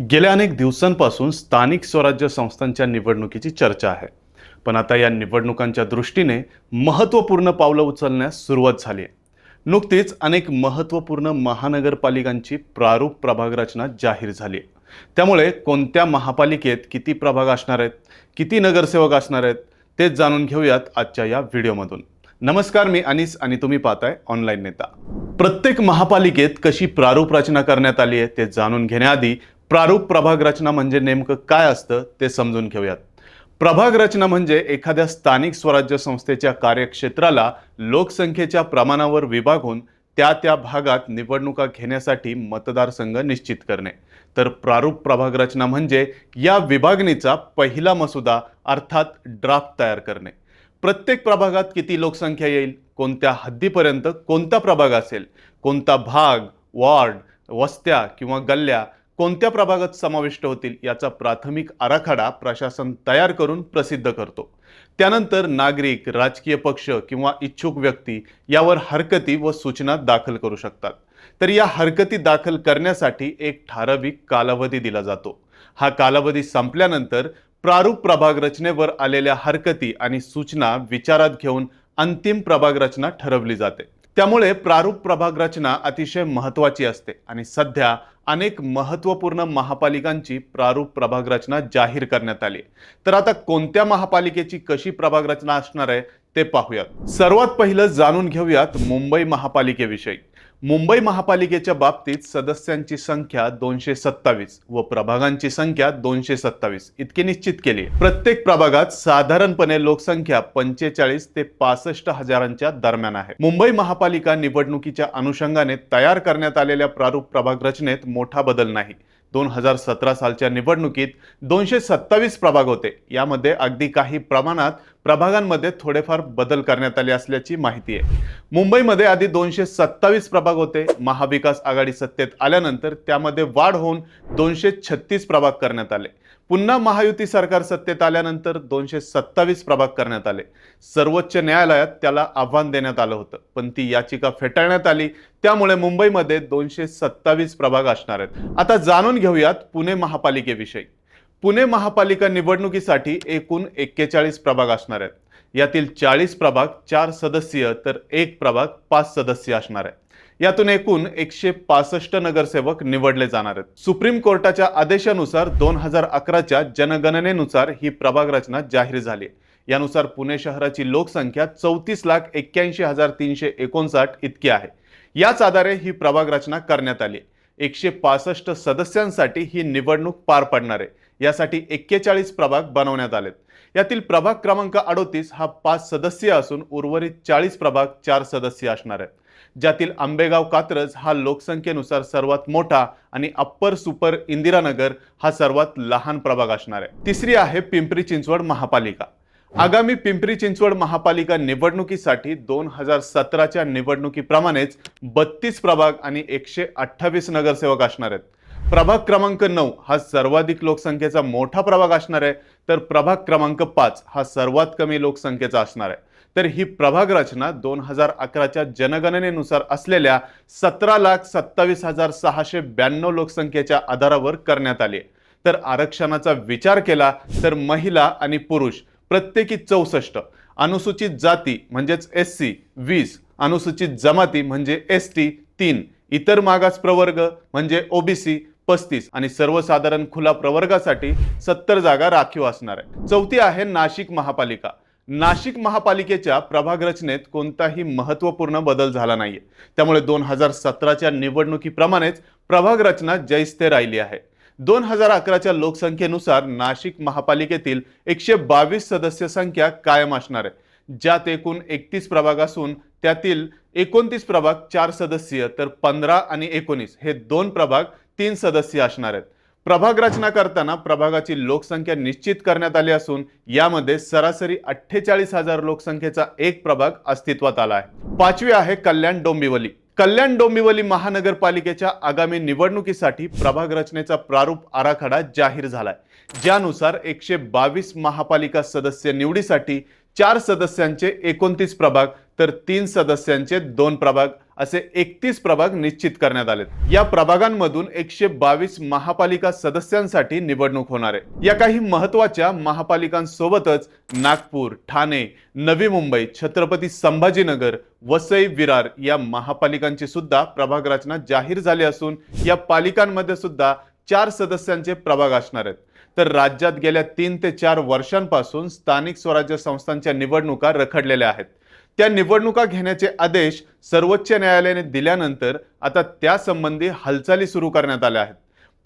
गेल्या अनेक दिवसांपासून स्थानिक स्वराज्य संस्थांच्या निवडणुकीची चर्चा आहे. पण आता या निवडणुकांच्या दृष्टीने महत्त्वपूर्ण पावलं उचलण्यास सुरुवात झाली आहे. नुकतीच अनेक महत्त्वपूर्ण महानगरपालिकांची प्रारूप प्रभाग रचना जाहीर झाली आहे. त्यामुळे कोणत्या महापालिकेत किती प्रभाग असणार आहेत किती नगरसेवक असणार आहेत तेच जाणून घेऊयात आजच्या या व्हिडिओमधून. नमस्कार मी अनिस आणि तुम्ही पाहताय ऑनलाईन नेता. प्रत्येक महापालिकेत कशी प्रारूप रचना करण्यात आली आहे ते जाणून घेण्याआधी प्रारूप प्रभाग रचना म्हणजे नेमकं काय असतं ते समजून घेऊयात. प्रभाग रचना म्हणजे एखाद्या स्थानिक स्वराज्य संस्थेच्या कार्यक्षेत्राला लोकसंख्येच्या प्रमाणावर विभागून त्या त्या भागात निवडणुका घेण्यासाठी मतदारसंघ निश्चित करणे. तर प्रारूप प्रभाग रचना म्हणजे या विभागणीचा पहिला मसुदा अर्थात ड्राफ्ट तयार करणे. प्रत्येक प्रभागात किती लोकसंख्या येईल? कोणत्या हद्दीपर्यंत कोणता प्रभाग असेल? कोणता भाग वॉर्ड वस्त्या किंवा गल्ल्या कोणत्या प्रभागात समाविष्ट होतील याचा प्राथमिक आराखडा प्रशासन तयार करून प्रसिद्ध करतो. त्यानंतर नागरिक राजकीय पक्ष किंवा इच्छुक व्यक्ती यावर हरकती व सूचना दाखल करू शकतात. तर या हरकती दाखल करण्यासाठी एक ठराविक कालावधी दिला जातो. हा कालावधी संपल्यानंतर प्रारूप प्रभाग रचनेवर आलेल्या हरकती आणि सूचना विचारात घेऊन अंतिम प्रभाग रचना ठरवली जाते. त्यामुळे प्रारूप प्रभाग रचना अतिशय महत्त्वाची असते आणि सध्या अनेक महत्त्वपूर्ण महापालिकांची प्रारूप प्रभाग रचना जाहीर करण्यात आली तर आता कोणत्या महापालिकेची कशी प्रभाग रचना असणार आहे ते पाहूयात. सर्वात पहिलं जाणून घेऊयात मुंबई महापालिकेविषयी. मुंबई महापालिकेच्या बाबतीत सदस्यांची संख्या दोनशे सत्तावीस व प्रभागांची संख्या दोनशे सत्तावीस इतकी निश्चित केली प्रत्येक प्रभागात साधारणपणे लोकसंख्या पंचेचाळीस ते पासष्ट हजारांच्या दरम्यान आहे. मुंबई महापालिका निवडणुकीच्या अनुषंगाने तयार करण्यात आलेल्या प्रारूप प्रभाग रचनेत मोठा बदल नाही. दोन हजार सतरा सालच्या निवडणुकीत दोनशे सत्तावीस प्रभाग होते. यामध्ये अगदी काही प्रमाणात प्रभागांमध्ये थोडेफार बदल करण्यात आले असल्याची माहिती आहे. मुंबईमध्ये आधी दोनशे सत्तावीस प्रभाग होते. महाविकास आघाडी सत्तेत आल्यानंतर त्यामध्ये वाढ होऊन दोनशे छत्तीस प्रभाग करण्यात आले. पुन्हा महायुती सरकार सत्तेत आल्यानंतर दोनशे सत्तावीस प्रभाग करण्यात आले. सर्वोच्च न्यायालयात त्याला आव्हान देण्यात आलं होतं पण ती याचिका फेटाळण्यात आली. त्यामुळे मुंबईमध्ये दोनशे सत्तावीस प्रभाग असणार आहेत. आता जाणून घेऊयात पुणे महापालिकेविषयी. पुणे महापालिका निवडणुकीसाठी एकूण एक्केचाळीस प्रभाग असणार आहेत. यातील चाळीस प्रभाग चार सदस्यीय तर एक प्रभाग पाच सदस्य असणार आहे यातून एकूण एकशे पासष्ट नगरसेवक निवडले जाणार आहेत. सुप्रीम कोर्टाच्या आदेशानुसार दोन हजार अकराच्या जनगणनेनुसार ही प्रभाग रचना जाहीर झाली यानुसार पुणे शहराची लोकसंख्या चौतीस लाख एक्क्याऐंशी हजार तीनशे एकोणसाठ इतकी आहे. याच आधारे ही प्रभाग रचना करण्यात आली एकशे पासष्ट सदस्यांसाठी ही निवडणूक पार पडणार आहे. यासाठी एक्केचाळीस प्रभाग बनवण्यात आलेत. यातील प्रभाग क्रमांक अडोतीस हा पाच सदस्यीय असून उर्वरित चाळीस प्रभाग चार सदस्य असणार आहेत. ज्यातील आंबेगाव कात्रज हा लोकसंख्येनुसार सर्वात मोठा आणि अप्पर सुपर इंदिरानगर हा सर्वात लहान प्रभाग असणार आहे. तिसरी आहे पिंपरी चिंचवड महापालिका. आगामी पिंपरी चिंचवड महापालिका निवडणुकीसाठी दोन हजार सतराच्या निवडणुकीप्रमाणेच बत्तीस प्रभाग आणि एकशे अठ्ठावीस नगरसेवक असणार आहेत. प्रभाग क्रमांक नऊ हा सर्वाधिक लोकसंख्येचा मोठा प्रभाग असणार आहे तर प्रभाग क्रमांक पाच हा सर्वात कमी लोकसंख्येचा असणार आहे. तर ही प्रभाग रचना दोन हजार अकराच्या जनगणनेनुसार असलेल्या सतरा लाख सत्तावीस हजार सहाशे ब्याण्णव लोकसंख्येच्या आधारावर करण्यात आली. तर आरक्षणाचा विचार केला तर महिला आणि पुरुष प्रत्येकी चौसष्ट अनुसूचित जाती म्हणजेच एस सी वीस अनुसूचित जमाती म्हणजे एस टी तीन इतर मागास प्रवर्ग म्हणजे ओबीसी पस्तीस आणि सर्वसाधारण खुला प्रवर्गासाठी सत्तर जागा राखीव असणार आहे. चौथी आहे नाशिक महापालिका. नाशिक महापालिकेच्या प्रभाग रचनेत कोणताही महत्त्वपूर्ण बदल झाला नाहीये. त्यामुळे दोन हजार सतराच्या निवडणुकीप्रमाणेच प्रभाग रचना जैस्ते राहिली आहे. दोन हजार अकराच्या लोकसंख्येनुसार नाशिक महापालिकेतील एकशे बावीस सदस्य संख्या कायम असणार आहे. ज्यात एकूण एकतीस प्रभाग असून त्यातील एकोणतीस प्रभाग चार सदस्यीय तर पंधरा आणि एकोणीस हे दोन प्रभाग तीन सदस्य असणार आहेत. प्रभाग रचना करताना प्रभागाची लोकसंख्या निश्चित करण्यात आली असून यामध्ये सरासरी अठ्ठेचाळीस हजार लोकसंख्येचा एक प्रभाग अस्तित्वात आला आहे पाचवी आहे कल्याण डोंबिवली. कल्याण डोंबिवली महानगरपालिकेच्या आगामी निवडणुकीसाठी प्रभाग रचनेचा प्रारूप आराखडा जाहीर झालाय. ज्यानुसार एकशे बावीस महापालिका सदस्य निवडीसाठी चार सदस्यांचे एकोणतीस प्रभाग तर तीन सदस्यांचे दोन प्रभाग असे एकतीस प्रभाग निश्चित करण्यात आले या प्रभागांमधून एकशे बावीस महापालिका सदस्यांसाठी निवडणूक होणार आहे. या काही महत्त्वाच्या महापालिकांसोबतच नागपूर ठाणे नवी मुंबई छत्रपती संभाजीनगर वसई विरार या महापालिकांची सुद्धा प्रभाग रचना जाहीर झाली असून या पालिकांमध्ये सुद्धा चार सदस्यांचे प्रभाग असणार आहेत. तर राज्यात गेल्या तीन ते चार वर्षांपासून स्थानिक स्वराज्य संस्थांच्या निवडणुका रखडलेल्या आहेत. त्या निवडणुका घेण्याचे आदेश सर्वोच्च न्यायालयाने दिल्यानंतर आता त्यासंबंधी हालचाली सुरू करण्यात आल्या आहेत.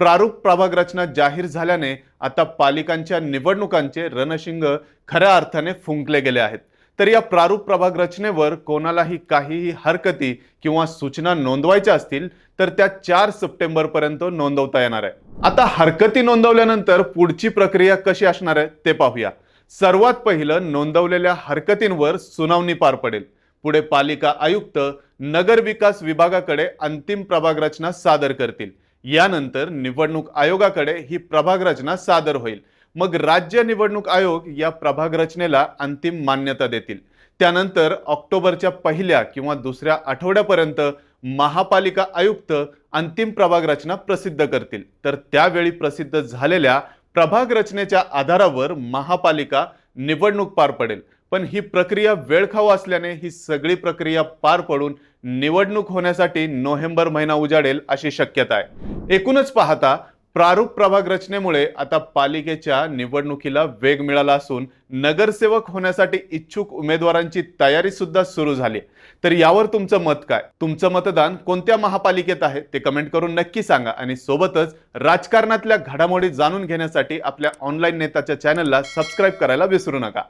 प्रारूप प्रभाग रचना जाहीर झाल्याने आता पालिकांच्या निवडणुकांचे रणशिंग खऱ्या अर्थाने फुंकले गेले आहेत. तर या प्रारूप प्रभाग रचनेवर कोणालाही काहीही हरकती किंवा सूचना नोंदवायच्या असतील तर त्या चार सप्टेंबरपर्यंत नोंदवता येणार आहे. आता हरकती नोंदवल्यानंतर पुढची प्रक्रिया कशी असणार आहे ते पाहूया. सर्वात पहिलं नोंदवलेल्या हरकतींवर सुनावणी पार पडेल. पुढे पालिका आयुक्त नगर विकास विभागाकडे अंतिम प्रभाग रचना सादर करतील. यानंतर निवडणूक आयोगाकडे ही प्रभाग रचना सादर होईल. मग राज्य निवडणूक आयोग या प्रभाग रचनेला अंतिम मान्यता देतील. त्यानंतर ऑक्टोबरच्या पहिल्या किंवा दुसऱ्या आठवड्यापर्यंत महापालिका आयुक्त अंतिम प्रभाग रचना प्रसिद्ध करतील. तर त्यावेळी प्रसिद्ध झालेल्या प्रभाग रचनेच्या आधारावर महापालिका निवडणूक पार पडेल. पण ही प्रक्रिया वेळखाऊ असल्याने ही सगळी प्रक्रिया पार पडून निवडणूक होण्यासाठी नोव्हेंबर महिना उजाडेल अशी शक्यता आहे. एकूणच पाहता प्रारूप प्रभाग रचनेमुळे आता पालिकेच्या निवडणुकीला वेग मिळाला असून नगरसेवक होण्यासाठी इच्छुक उमेदवारांची तयारी सुद्धा सुरू झाली. तर यावर तुमचं मत काय? तुमचं मतदान कोणत्या महापालिकेत आहे? ते कमेंट करून नक्की सांगा आणि सोबतच राजकारणातल्या घडामोडी जाणून घेण्यासाठी आपल्या ऑनलाईन नेताच्या चॅनलला सबस्क्राईब करायला विसरू नका.